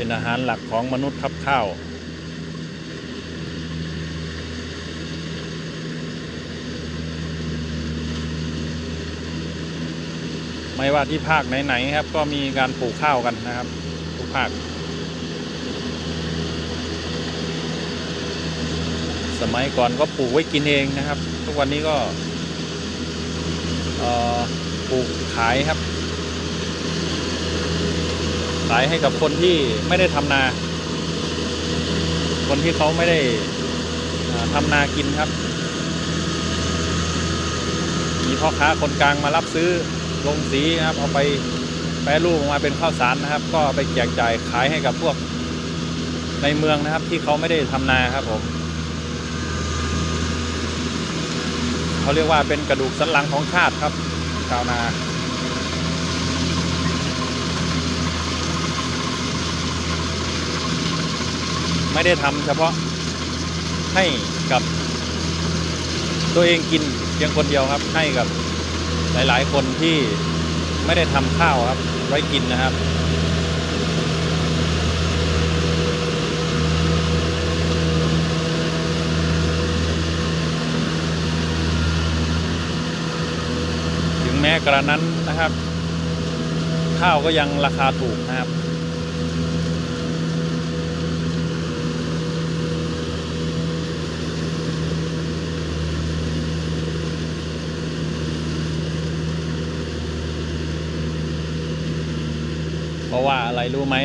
เป็นอาหารหลักของมนุษย์ครับข้าวไม่ว่าที่ภาคไหนๆครับ ก็มีการปลูกข้าวกันนะครับทุกภาค สมัยก่อนก็ปลูกไว้กินเองนะครับ ทุกวันนี้ก็ปลูกขายครับ ขายให้กับคนที่ไม่ได้ทำนา คนที่เขาไม่ได้เอ่อทำนากินครับ มีพ่อค้าคนกลางมารับซื้อลงสีนะครับ เอาไปแปรรูปออกมาเป็นข้าวสารนะครับ ก็ไปแจกจ่ายขายให้กับพวกในเมืองนะครับที่เขาไม่ได้ทำนาครับผมเขาเรียกว่าเป็นกระดูกสันหลังของชาติครับชาวนา ไม่ได้ทำเฉพาะให้กับตัวเองกินเพียงคนเดียวครับ ให้กับหลาย ๆ คนที่ไม่ได้ทำข้าวครับไว้กินนะครับถึงแม้กระนั้นนะครับ ข้าวก็ยังราคาถูกนะครับ เพราะว่าอะไรรู้ไหม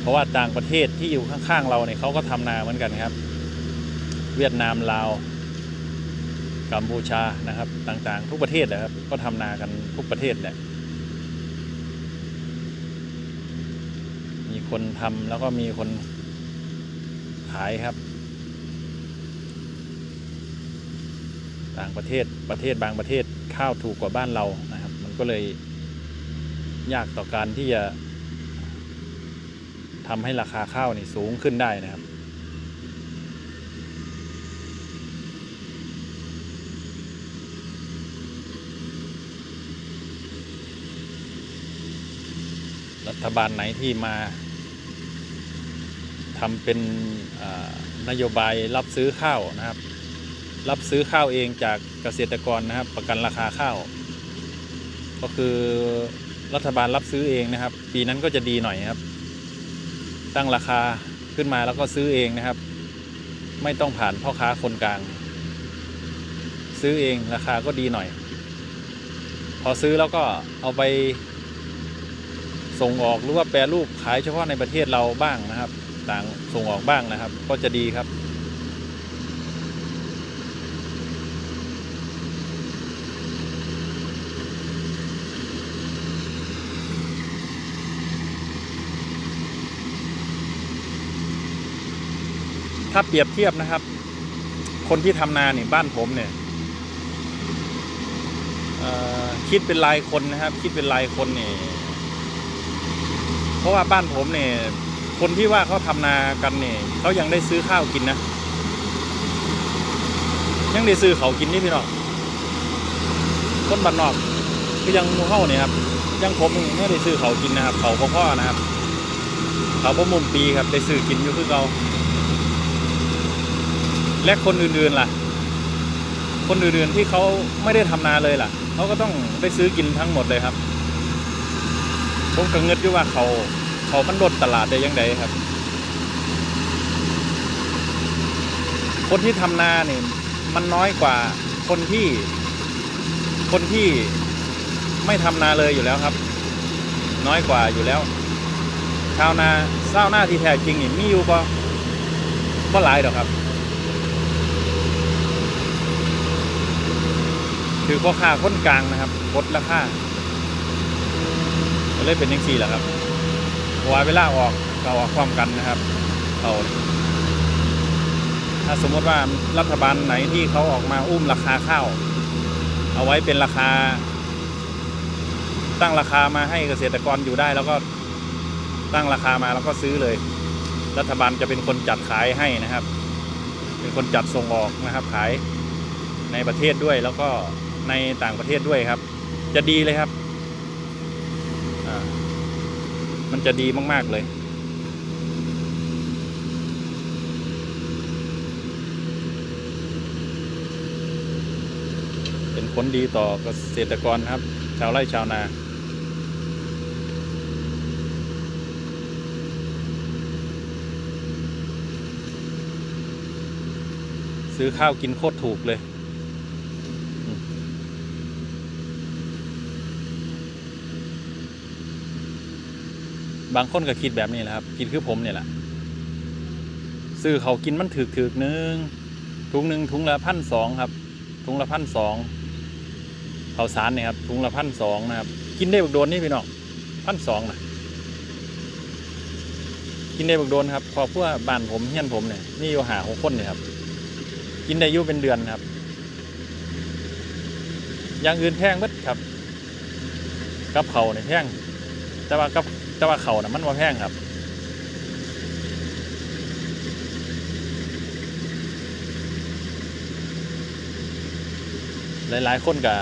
เพราะว่าต่างประเทศที่อยู่ข้างๆเราเนี่ยเขาก็ทำนาเหมือนกันครับ เวียดนามลาวกัมพูชานะครับ ต่างๆ ทุกประเทศเลยครับ ก็ทำนากันทุกประเทศแหละมีคนทำแล้วก็มีคนขายครับ ต่างประเทศประเทศบางประเทศข้าวถูกกว่าบ้านเรานะครับ มันก็เลย ยากต่อการที่จะทำให้ราคาข้าวนี่สูงขึ้นได้นะครับ รัฐบาลไหนที่มาทำเป็นนโยบายรับซื้อข้าวนะครับ รับซื้อข้าวเองจากเกษตรกรนะครับ ประกันราคาข้าว ก็คือ รัฐบาลรับซื้อเองนะครับ ปีนั้นก็จะดีหน่อยครับ ตั้งราคาขึ้นมาแล้วก็ซื้อเองนะครับ ไม่ต้องผ่านพ่อค้าคนกลาง ซื้อเองราคาก็ดีหน่อย พอซื้อแล้วก็เอาไป ส่งออกหรือว่าแปรรูปขายเฉพาะในประเทศเราบ้างนะครับ ต่างส่งออกบ้างนะครับ ก็จะดีครับ ถ้าเปรียบเทียบนะครับ คนที่ทำนาเนี่ยบ้านผมเนี่ยคิดเป็นรายคนนะครับ คิดเป็นรายคนเนี่ยเพราะว่าบ้านผมเนี่ยคนที่ว่าเขาทำนากันเนี่ยเขายังได้ซื้อข้าวกินนะ ยังได้ซื้อเขากินนี่พี่น้องคนบ้านนอกคือยังมูเฮ้าเนี่ยครับยังผมไม่ได้ซื้อเขากินนะครับ เขาพ่อพ่อนะครับ เขาพ่อมุมปีครับได้ซื้อกินอยู่คือเขา และคนอื่นๆล่ะ คนอื่นๆที่เขาไม่ได้ทำนาเลยล่ะเขาก็ต้องได้ซื้อกินทั้งหมดเลยครับ ผมก็เงิดอยู่ว่าเขา เขามันลดตลาดได้ยังไงครับ คนที่ทำนาเนี่ยมันน้อยกว่าคนที่ คนที่ไม่ทำนาเลยอยู่แล้วครับ น้อยกว่าอยู่แล้วชาวนาเศร้าวนาที่แท้จริงนี่มีอยู่ก็ก็หลายดอกครับ ถือพ่อค้าคนกลางนะครับลดราคาก็เลยเป็นยังสี่แหละครับเพราะว่าเวลาออกก็ออกความกันนะครับเขาถ้าสมมติว่ารัฐบาลไหนที่เขาออกมาอุ้มราคาข้าว เอาไว้เป็นราคา ตั้งราคามาให้เกษตรกรอยู่ได้ แล้วก็ตั้งราคามาแล้วก็ซื้อเลย รัฐบาลจะเป็นคนจัดขายให้นะครับ เป็นคนจัดส่งออกนะครับ ขายในประเทศด้วยแล้วก็ ในต่างประเทศด้วยครับ จะดีเลยครับมันจะดีมาก ๆ เลย เป็นผลดีต่อเกษตรกรครับ ชาวไร่ชาวนาซื้อข้าวกินโคตรถูกเลย บางคนก็คิดแบบนี้แหละครับ คิดคือผมเนี่ยแหละซื้อเขากินมันถือถือๆหนึงถุงหนึ่งถุงละพันสองครับ ถุงละพันสองเขาสารเนี่ยครับถุงละพันสองนะครับ กินได้บักโดนนี่พี่น้องพันสองนะกินได้บักโดนครับพอพวกบ้านผมเฮียนผมเนี่ยนี่อยู่หาหกคนเนี่ยครับ กินได้ยู่เป็นเดือนครับอย่างอื่นแพงเบิดครับ กับเขาเนี่ยแพงแต่ว่ากับ แต่ว่าเขาน่ะมันว่าแพงครับหลาย ๆ คนก็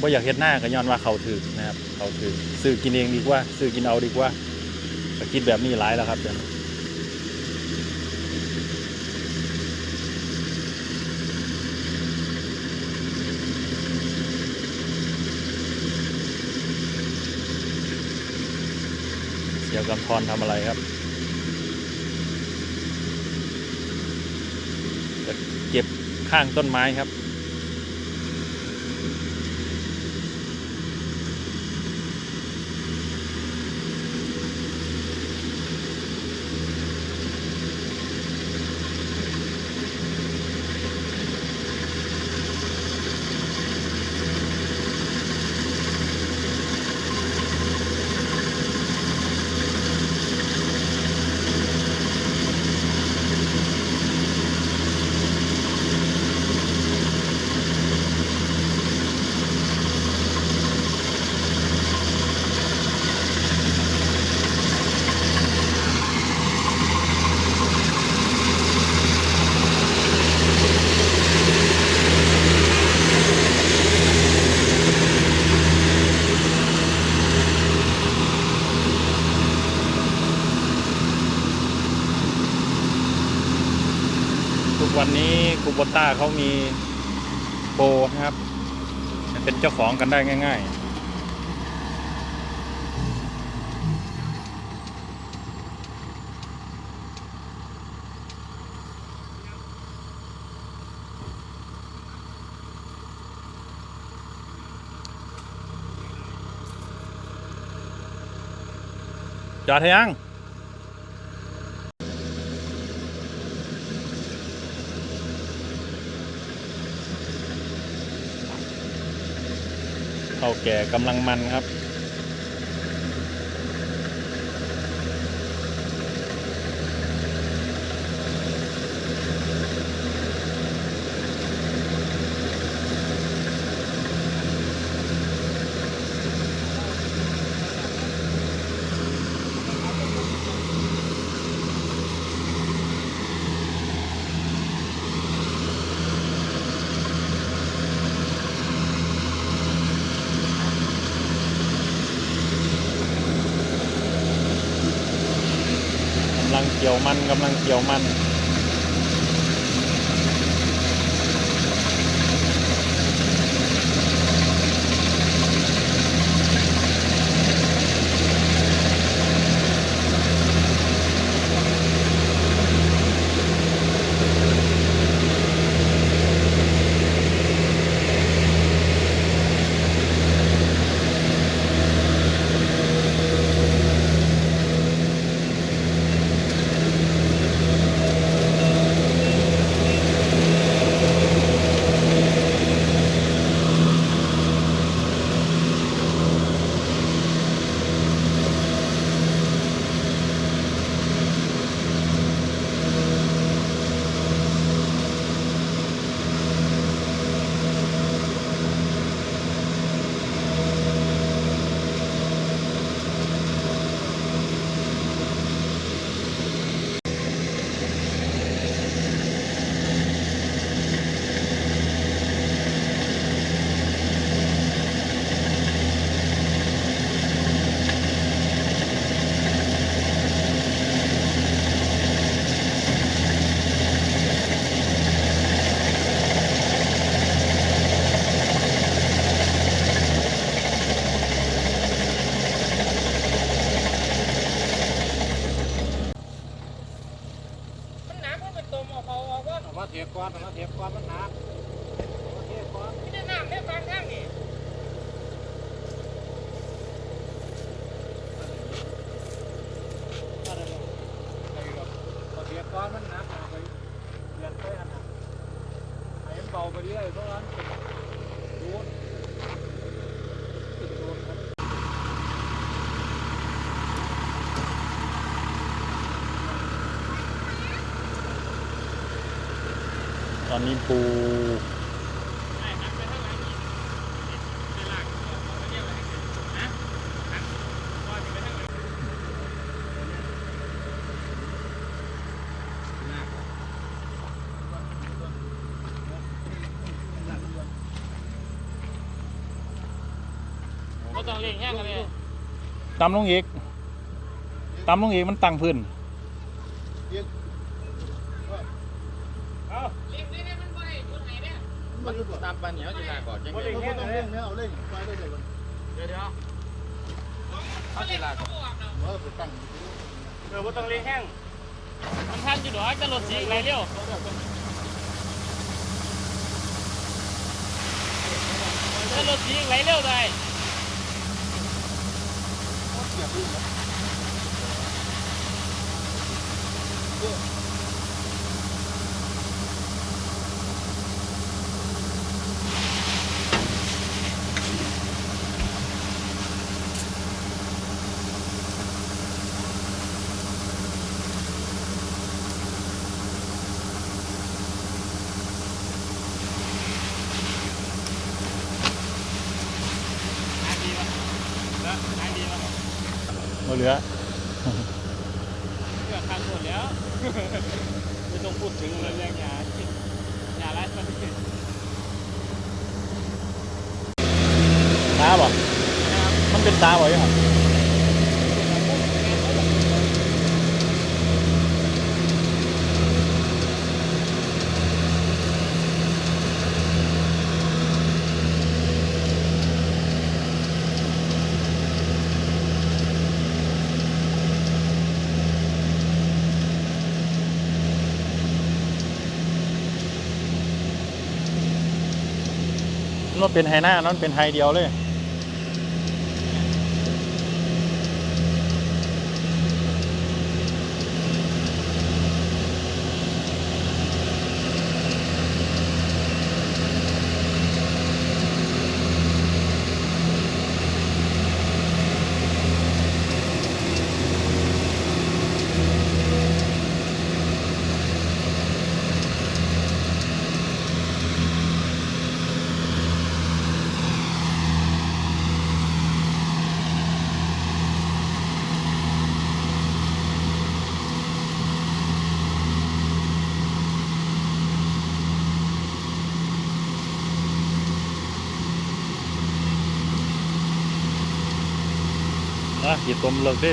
บ่อยากเฮ็ดหน้าก็ย้อนว่าเขาถือนะครับ เขาถือซื้อกินเองดีกว่า ซื้อกินเอาดีกว่าก็คิดแบบนี้หลายแล้วครับเดี๋ยว นี้เสียวกำพรทำอะไรครับ จะเก็บข้างต้นไม้ครับ ทุกวันนี้คูโบต้าเขามีโปรนะครับ เป็นเจ้าของกันได้ง่าย ๆจอดยัง เท่าแก่กำลังมันครับ เกี่ยวมันกำลังเกี่ยวมัน อนแล้วเทียบความปัญหา ไหนก็ต้องเลี้ยงแห้งกันเลยตำลงอีกตำลงอีกมันตั้งพื้น เอาเลี้ยงได้มันบ่ได้ชุดไหน มันตามปัญญาจีลาก่อนจังบ่เลได้ยแห้งเลยเอาเล่นไปได้เลยเดี๋ยวเดี๋ยวเอาจีลาก่อนเออบ่ต้องเลี้ยงแห้งมันทันอยู่ดอกจะรถสีไหลเร็วจะรถสีไหลเร็วได้ หายดีป่ะนะหายดีป่ะ มาเหลือเกือบทันหมดแล้ว ไม่ต้องพูดถึงเลยเรื่องยาอยาไรมันตาบ่มันเป็นตาบ่ยังไง มันเป็นไฮหน้านั่นเป็นไฮเดียวเลย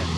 นะหยิ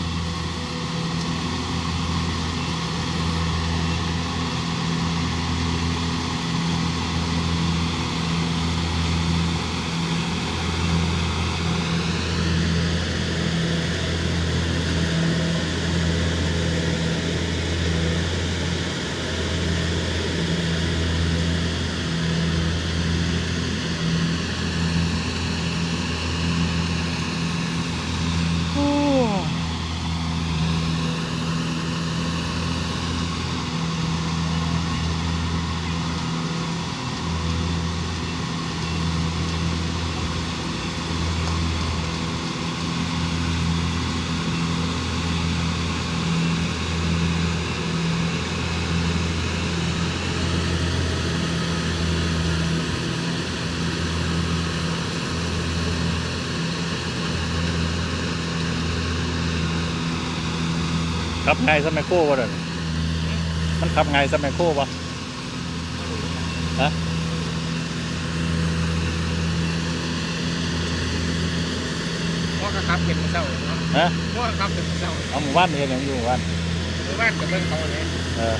ขับไงสมัยโค้วะเด้อมันขับไงสมัยโค้วะฮะพ่อกระคับเห็นเศร้าเนาะฮะพ่อกระคับเห็นเศร้าเอาหมู่บ้านเห็นอย่างอยู่หมู่บ้านหมู่บ้านกับเบิ่งเขาเลยเออ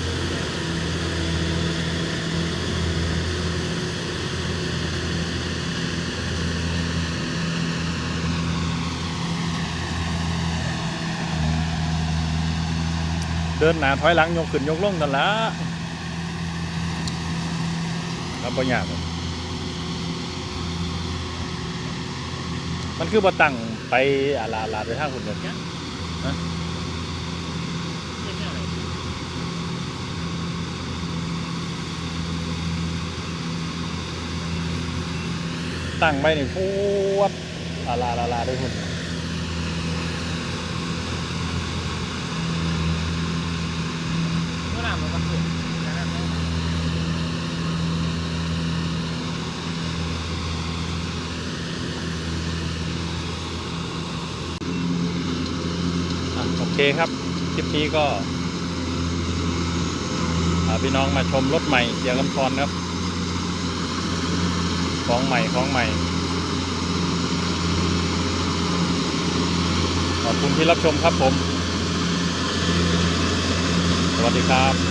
เดินหนาถอยหลังยกขึ้นยกลงนั่นละรับบ่ยากหรอกมันคือบ่ตั้งไปอาลาลาไปทางคุณกันฮะไม่ใช่อะไรตั้งไปนี่พูดอาลาลาลาด้วยคุณ เมื่อไหร่มันก็สุดนะครับ อะโอเคครับ คลิปนี้ก็พาพี่น้องมาชมรถใหม่เสียกำพรครับ ของใหม่ของใหม่ ขอบคุณที่รับชมครับผม สวัสดีครับ